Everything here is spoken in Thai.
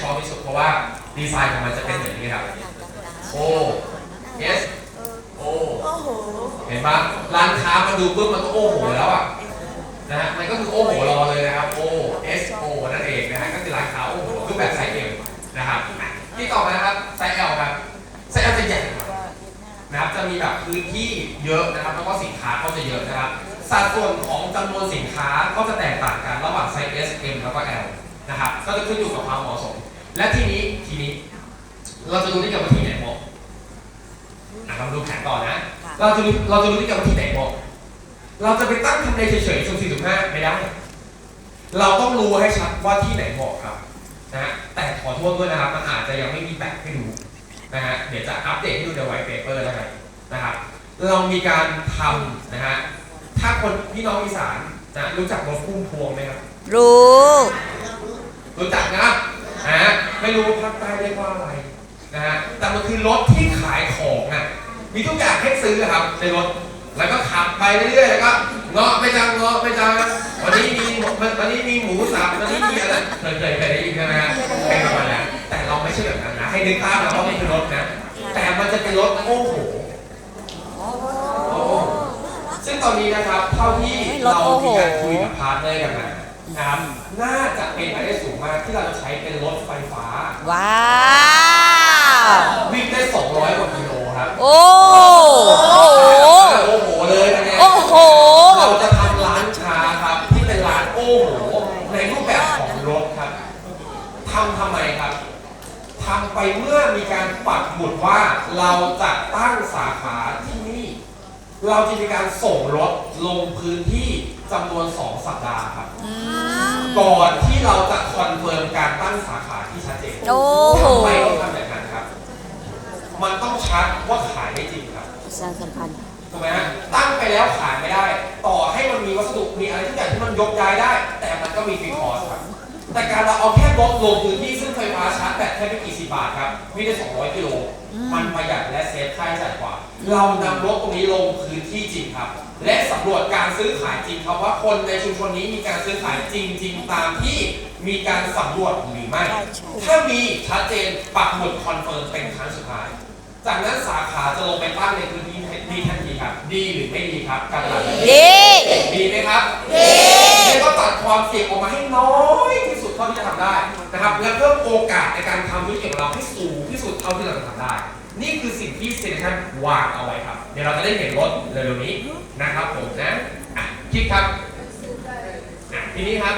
ชอบที่สุดเพราะว่าดีไซน์ของมันจะเป็นแบบนี้ครับ O S O โอ้โหเห็นปะร้านค้ามาดูปุ๊บมันก็โอ้โหแล้วอะนะฮะมันก็คือโอ้โหรอเลยนะครับ O S O นั่นเองนะฮะก็คือร้านค้าโอ้โหคือแบบไซส์ M นะครับอะที่ต่อมานะครับไซส์ L ครับไซส์ L จะใหญ่กว่านะครับจะมีแบบพื้นที่เยอะนะครับแล้วก็สินค้าก็จะเยอะนะครับสัดส่วนของจำนวนสินค้าก็จะแตกต่างกันระหว่างไซส์ S M แล้วก็ L นะครับก็จะขึ้นอยู่กับความเหมาะสม และทีนี้ทีนี้ เราจะรู้ได้ไงว่าที่ไหนเหมาะอะเรามาดูแผนต่อนะค่ะเราจะรู้เราจะรู้ได้ไงว่าที่ไหนเหมาะเราจะไปตั้งทำเลเฉยๆสุ่มสี่สุ่มห้าไม่ได้ เราต้องรู้ให้ชัดว่าที่ไหนเหมาะครับนะฮะแต่ขอโทษด้วยนะครับมันอาจจะยังไม่มีแบบให้ดูนะฮะเดี๋ยวจะอัปเดตให้ดูในไวท์เปเปอร์แล้วกันนะครับเรามีการทำนะฮะถ้าคนพี่น้องอีสานนะรู้จักรถพุ่มพวงไหมครับรู้ รู้จักนะนะฮะไม่รู้ภาคใต้เรียกว่าอะไรนะฮะแต่มันคือรถที่ขายของอะมีทุกอย่างให้ซื้อครับในรถแล้วก็ขับไปเรื่อยๆแล้วก็เงาะไม่จังเงาะไม่จังวันนี้มีวันนี้มีหมูสับวันนี้มีอะไรเคยเคยเคยได้ยินใช่ไหมฮะเป็นประมาณนั้นแต่เราไม่ใช่แบบนั้นนะให้นึกภาพนะว่ามันคือรถนะแต่มันจะเป็นรถโอ้โหโอ้โหซึ่งตอนนี้นะครับเท่าที่เรามีการคุยกับพาร์ทเนอร์กันมา นะครับน่าจะเป็นไปได้สูงมากที่เราจะใช้เป็นรถไฟฟ้า ว้าว วิ่งได้ 200 กว่ากิโลครับโอ้โห โอ้โหเลยนะเนี่ยโอ้โห เราจะทำร้านค้าครับที่เป็นร้านโอ้โหในรูปแบบของรถครับทำทำไมครับทำไปเมื่อมีการปักหมุดว่าเราจะตั้งสาขาที่นี่ เราจะมีการส่งรถลงพื้นที่จำนวน 2 สัปดาห์ครับ ก่อนที่เราจะคอนเฟิร์มการตั้งสาขาที่ชัดเจนโอ้โห ทำไมต้องทำแบบนั้นครับ มันต้องชัดว่าขายได้จริงครับ ประชาสัมพันธ์ถูกไหมฮะตั้งไปแล้วขายไม่ได้ ต่อให้มันมีวัสดุมีอะไรทุกอย่างที่มันยกย้ายได้ แต่มันก็มีฟรีคอร์สครับ แต่การเราเอาแค่บล็อกลงพื้นที่ซึ่งไฟฟ้าชาร์จแบตแค่ไม่กี่สิบบาทครับวิ่งได้ 200 กิโล มันประหยัดและเซฟค่าใช้จ่ายกว่า เรานำรถตรงนี้ลงพื้นที่จริงครับ และสำรวจการซื้อขายจริงครับว่าคนในชุมชนนี้มีการซื้อขายจริงๆตามที่มีการสำรวจหรือไม่ ถ้ามีชัดเจนปักหมุดคอนเฟิร์มเป็นครั้งสุดท้าย จากนั้นสาขาจะลงไปตั้งในพื้นที่ดีทันทีครับ ดีหรือไม่ดีครับการตลาดแบบนี้ดีดีไหมครับดีแล้วก็ ตัดความเสี่ยงออกมาให้น้อยที่สุดเท่าที่จะทำได้นะครับ และเพิ่มโอกาสในการทำธุรกิจของเราให้สูงที่สุดเท่าที่เราจะทำได้ นี่คือสิ่งที่เซนทันวางเอาไว้ครับ เดี๋ยวเราจะได้เห็นรถเร็วๆนี้นะครับผมนะอะคิดครับทีนี้ครับ